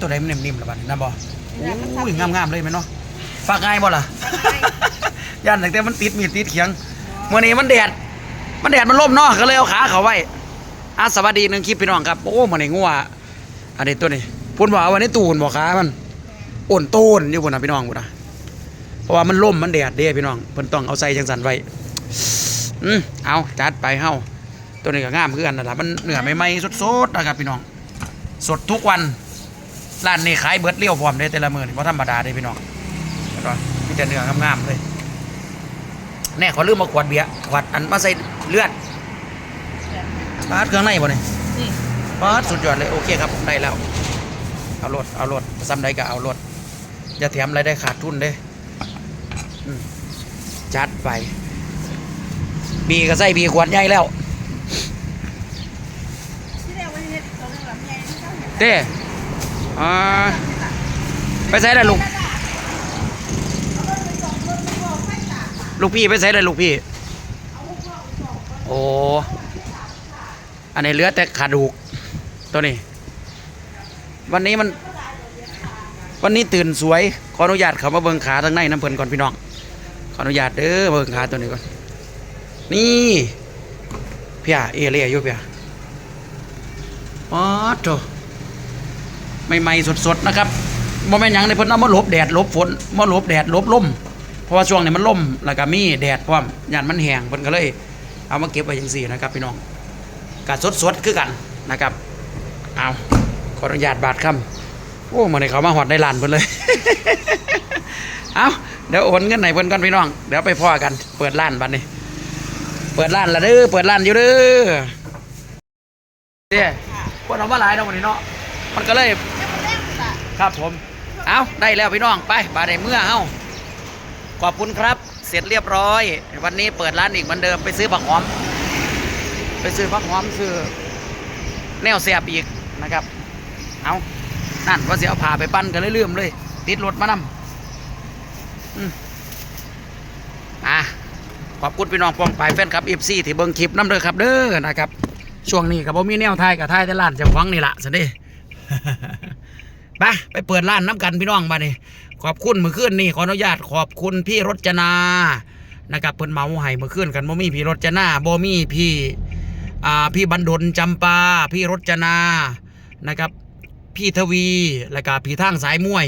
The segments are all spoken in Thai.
ตัวไหนมันนิ่มๆล่ะบัดนี้นะบ่นี่แหละมันทำอุ้ยงามๆเลยแม่นเนาะฝากง่ายบ่ล่ะย่านตั้งแต่มันติดมีดติดเขียงมื้อนี้มันแดด มันแดดมันล่มเนาะก็เลยเอาขาเขาไว้อะสวัสดีหนึงคลิปพี่น้องครับ โอ้มื้อนี้งัวอันนี้ตัวนี้พุ่นบอกว่าในตู้พุ่นบอกขามันโอนโตนอยู่พุ่นน่ะพี่น้องพุ่นน่ะเพราะว่ามันล่มมันแดดเด้พี่น้องเพิ่นต้องเอาใส่จังสันไว้อืมเอาจัดไปเฮาตัวนี้ก็งามคือกันนั่นล่ะมันเนื้อใหม่ๆสดๆนะครับพี่น้อง สดทุกวัน ร้านนี้ขายเบิดเลี้ยวพร้อมเด้แต่ละมื้อนี่บ่ธรรมดาเด้พี่น้องเห็นบ่มีแต่เนื้องามๆเลยแน่ขอลืมมาขวดเบียร์ขวดอันมาใส่เลือดปาดเครื่องในบ่นี่นี่ปาดสุดยอดเลยโอเคครับได้แล้ว เอารถเอารถซ้ำใดก็เอารถอย่าแถมอะไรได้ขาดทุนเด้อืมจัดไป บีก็ใส่บีขวดใหญ่แล้วที่เรียกว่าเฮ็ด อ่าไปใส่ได้ลูก ลูกพี่ไปใส่ได้ลูกพี่ โอ้ อันนี้เหลือแต่ขาดูก ตัวนี้ วันนี้มัน วันนี้ตื่นสวย ขออนุญาตเขามาเบิ่งขาทางในน้ำเพลินก่อนพี่น้อง ขออนุญาตเด้อเบิ่งขาตัวนี้ก่อน นี่เพียเอเลียอยู่เพียอ๋อโถ ใหม่ๆสดๆนะครับบ่แม่นหยังในเพิ่นเอามาหลบแดดหลบฝนมาหลบแดดหลบลมเพราะว่าช่วงนี้มันลมแล้วก็มีแดดพร้อมยานมันแห้งเพิ่นก็เลยเอามาเก็บไว้จังซี่นะครับพี่น้องกะสดๆคือกันนะครับเอาขออนุญาตบาดคำโอ้มื้อนี้เขามาฮอดในร้านเพิ่นเลย เอาเดี๋ยวโอนเงินให้เพิ่นก่อนพี่น้องเดี๋ยวไปพ่อกันเปิดร้านบัดนี้ เปิดร้านละเด้อเปิดร้านอยู่เด้อเด้คนเอามาหลายเนาะวันนี้เนาะ มันก็เลยครับผม เอาได้แล้วพี่น้องไปบาได้เมื่อเอาขอบคุณครับ เสร็จเรียบร้อย วันนี้เปิดร้านอีกเหมือนเดิมไปซื้อผักหอม ไปซื้อผักหอมซื้อแนวเสียบอีกนะครับ เอานั่นว่าเสียเอาผ่าไปปั้นกันเรื่อยๆเลย ติดรถมานำอืมอะขอบคุณพี่น้องปองปายแฟนครับเอฟซีที่เบิ่งคลิปน้ำเด้อครับเด้อนะครับ ช่วงนี้กับผมมีแนวไทยกับไทยแต่ร้านจะฟังนี่ละสิเด้ ปไปเปิดร้านน้ำกันพี่น้องมาเนี่ขอบคุณเมื่อคืนนี่ขออนุญาตขอบคุณพี่รจนานะครับเพิ่นเมาให้เมื่อคืนกันบ่มีพี่รจนาบ่มีพี่อ่าพี่บันดลจำปา พี่รจนานะครับพี่ทวีแล้วก็พี่ทางสายมวย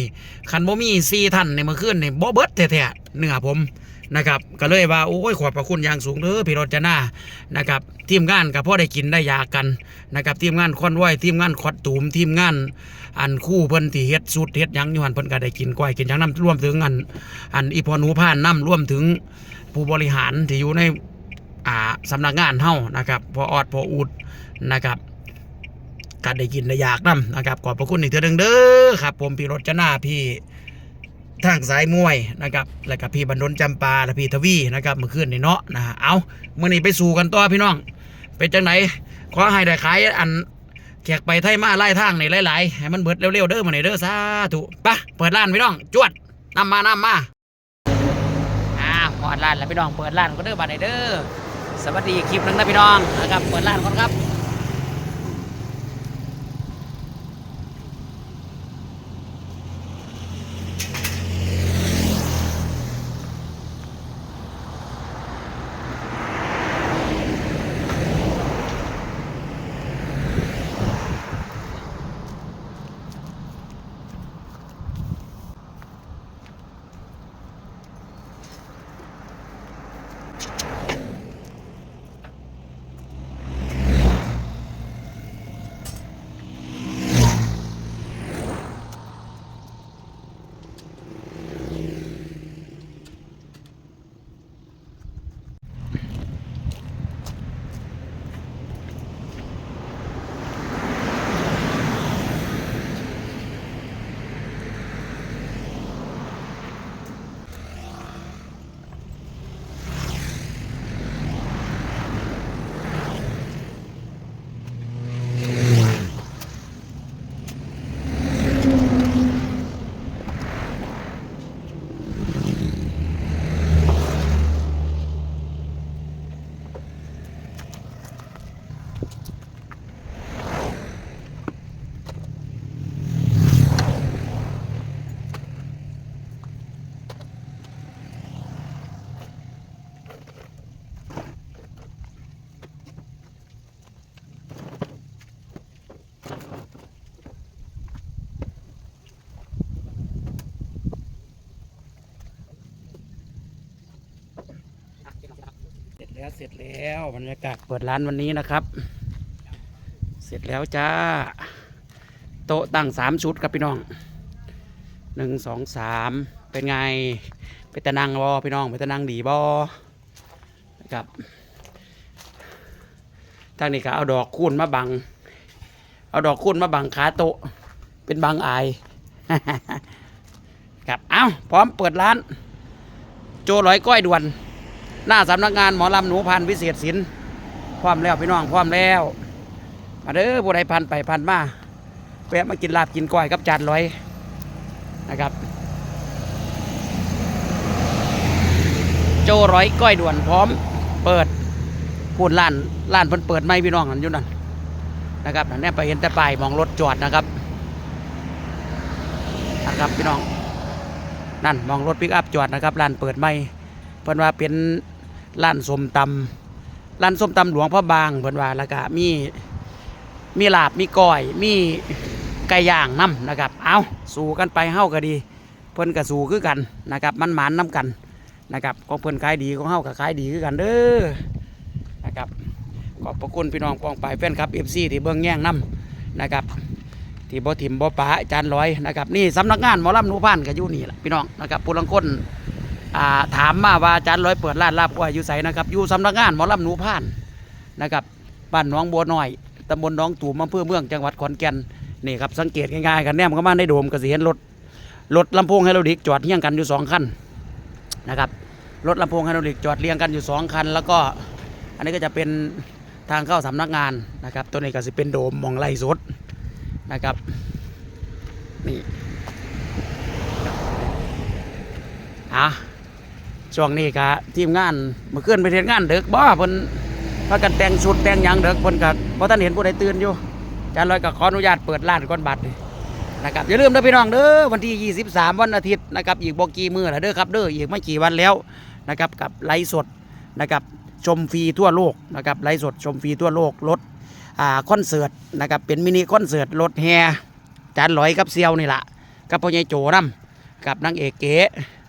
คันบ่มีสี่ท่านในเมื่อคืนนี่บ่เบิดแท้ๆเนื้อผม นะครับก็เลยว่าโอ้ยขอบพระคุณอย่างสูงเด้อพี่รจนานะครับทีมงานกับพ่อได้กินได้ยากันนะครับทีมงานค้อนไหวทีมงานคอดตูมทีมงานอันคู่เพิ่นที่เฮ็ดสูตรเฮ็ดยังอยู่หันเพิ่นก็ได้กินก้อยกินยังนํรวมถึงอันอันอีพอหนูพานนํรวมถึงผู้บริหารที่อยู่ในอ่าสำนักงานเฮานะครับพอออดพออุดนะครับก็ได้กินได้อยากนํนะครับขอบพระคุณอีกเทื่อนึงเด้อครับ ผมพี่รจนาพี่ ทางสายมวยนะครับ แล้วก็พี่บรรดลจำปาและพี่ทวีนะครับเมื่อคืนนี่เนาะนะฮะเอามื้อนี้ไปสู่กันต่อพี่น้อง เป็นจังไหนขอให้ได้ขายอันแขกไปไทยมาไล่ทางในหลายๆ ให้มันเบิดเร็วๆเด้อมื้อนี้เด้อสาธุปะเปิดร้านพี่น้อง จวดนำมานำมาอ่าเปิดร้านแล้วพี่น้องเปิดร้านก็เด้อบัดนี้เด้อสวัสดีคลิปนึงนะพี่น้องนะครับเปิดร้านก่อนครับ แล้วเสร็จแล้วบรรยากาศเปิดร้านวันนี้นะครับ เสร็จแล้วจ้า โต๊ะตั้งสามชุดครับพี่น้องหนึ่งสองสามเป็นไงไปตะนังบอพี่น้องไปตะนังดีบอนครับทางนี้ก็เอาดอกคูณมาบัง เอาดอกคูณมาบังขาโตะเป็นบางอายครับเอ้าพร้อมเปิดร้าน โจร้อยก้อยด่วน หน้าสำนักงานหมอลำหนูพันวิเศษศิลป์พร้อมแล้วพี่น้องพร้อมแล้วมาเด้อผู้ใดพันไปพันมาแวะมากินลาบกินก้อยกับจานร้อยนะครับโจร้อยก้อยด่วนพร้อม เปิดพูดล้านล้านเพิ่นเปิดไม่พี่น้องกันอยู่นั่น นะครับนั่นแน่ไปเห็นแต่ป้ายมองรถจอดนะครับนะครับพี่น้องนั่นมองรถปิกอัพจอดนะครับร้านเปิดไม่เพิ่นว่าเป็นร้านส้มตำร้านส้มตำหลวงพ่อบางเพิ่นว่าแล้วก็มีมีลาบมีก้อย มีไก่ย่างน้ำนะครับ เอาสู่กันไปเฮ้าก็ดี เพิ่นก็สู่คือกันนะครับ มันหมานน้ำกันนะครับของเพิ่นขายดีของเฮาก็ขายดีคือกันเด้อนะครับ ขอบพระคุณพี่น้องปองปายแฟนครับ FC ที่เบิ่งแย่งน้ำนะครับที่บ่ถิ่มบ่ป๋าจารย์ร้อยนะครับนี่สำนักงานหมอลำหนูพันธ์ก็อยู่นี่แหละพี่น้องนะครับผู้ลังคนอ่าถามมาว่าจารย์ร้อยเปิดร้านลาบก้อยอยู่ไสนะครับอยู่สำนักงานหมอลำหนูพันธ์นะครับบ้านหน้องบัวน้อยตำบลหน้องตูมอำเภอเมืองจังหวัดขอนแก่นนี่ครับสังเกตง่ายๆกันแนมเข้ามาในโดมก็สิเห็นรถรถลำโพงไฮโดรลิกจอดเรียงกันอยู่สองคันนะครับรถลำโพงไฮโดรลิกจอดเรียงกันอยู่สองคัน แล้วก็อันนี้ก็จะเป็น ทางเข้าสำนักงานนะครับ ตัวนี้ก็สิเป็นโดมมองไล่สดนะครับนี่อะช่วงนี้กะทีมงานเมื่อคืนไปเทศงานเด็กบ่เพิ่นพากันแต่งชุดแต่งหยังเด็กเพิ่นกะบ่ทันเห็นผู้ใดตื่นอยู่จารย์ลอยก็ขออนุญาตเปิดร้านก่อนบัดนี่นะครับอย่าลืมนะพี่น้องเด้อวันที่ 23 วันอาทิตย์นะครับอีกบ่กี่มื้อแล้วเด้อครับเด้ออีกไม่กี่วันแล้วนะครับกับไลฟ์สดนะครับ ชมฟรีทั่วโลกนะครับไลฟ์สดชมฟรีทั่วโลกรถอ่าคอนเสิร์ตนะครับเป็นมินิคอนเสิร์ตรถแฮจานลอยกับเซียวนี่แหละกับพ่อใหญ่โจนำกับนางเอกเก๋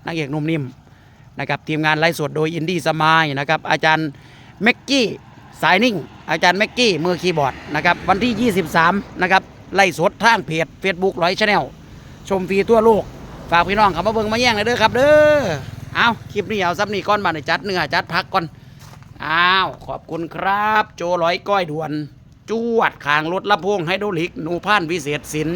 นางเอกหนุ่มนิ่มนะครับทีมงานไลฟ์สดโดยอินดี้สมายนะครับอาจารย์แม็กกี้สายนิ่ง อาจารย์แม็กกี้มือคีย์บอร์ดนะครับวันที่ 23นะครับไล่สดทางเพจ Facebook ร้อยชาแนลชมฟรีทั่วโลก ฝากพี่น้องข้ามาเบิ่งมาแย่งเลยเด้อครับ เด้อเอาคลิปนี้เอาซับนี่ก้อนมาในจัดเนื้อจัดพักก่อน อ้าว ขอบคุณครับ โจร้อยก้อยด่วน จวดขางรถลำโพงไฮโดรลิกหนูพ่านวิเศษสิน